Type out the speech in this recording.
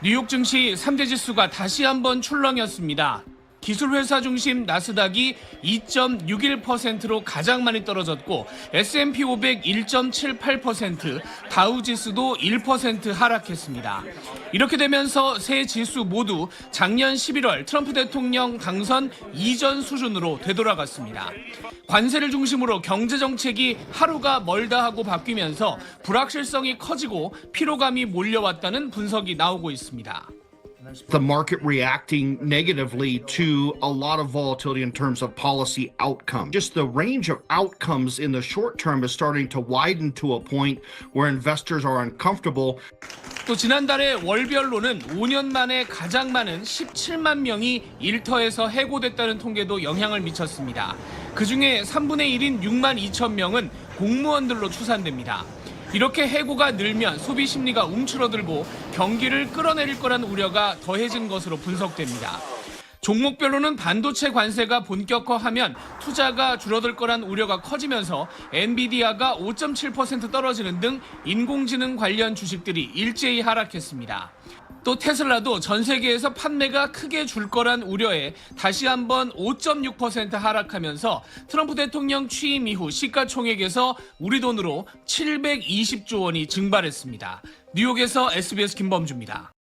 뉴욕 증시 3대 지수가 다시 한번 출렁였습니다. 기술회사 중심 나스닥이 2.61%로 가장 많이 떨어졌고 S&P 500 1.78%, 다우 지수도 1% 하락했습니다. 이렇게 되면서 세 지수 모두 작년 11월 트럼프 대통령 당선 이전 수준으로 되돌아갔습니다. 관세를 중심으로 경제 정책이 하루가 멀다 하고 바뀌면서 불확실성이 커지고 피로감이 몰려왔다는 분석이 나오고 있습니다. The market reacting negatively to a lot of volatility in terms of policy outcome. Just the range of outcomes in the short term is starting to widen to a point where investors are uncomfortable. 또 지난달에 월별로는 5년 만에 가장 많은 17만 명이 일터에서 해고됐다는 통계도 영향을 미쳤습니다. 그 중에 3분의 1인 6만 2천 명은 공무원들로 추산됩니다. 이렇게 해고가 늘면 소비 심리가 움츠러들고 경기를 끌어내릴 거란 우려가 더해진 것으로 분석됩니다. 종목별로는 반도체 관세가 본격화하면 투자가 줄어들 거란 우려가 커지면서 엔비디아가 5.7% 떨어지는 등 인공지능 관련 주식들이 일제히 하락했습니다. 또 테슬라도 전 세계에서 판매가 크게 줄 거란 우려에 다시 한번 5.6% 하락하면서 트럼프 대통령 취임 이후 시가총액에서 우리 돈으로 720조 원이 증발했습니다. 뉴욕에서 SBS 김범주입니다.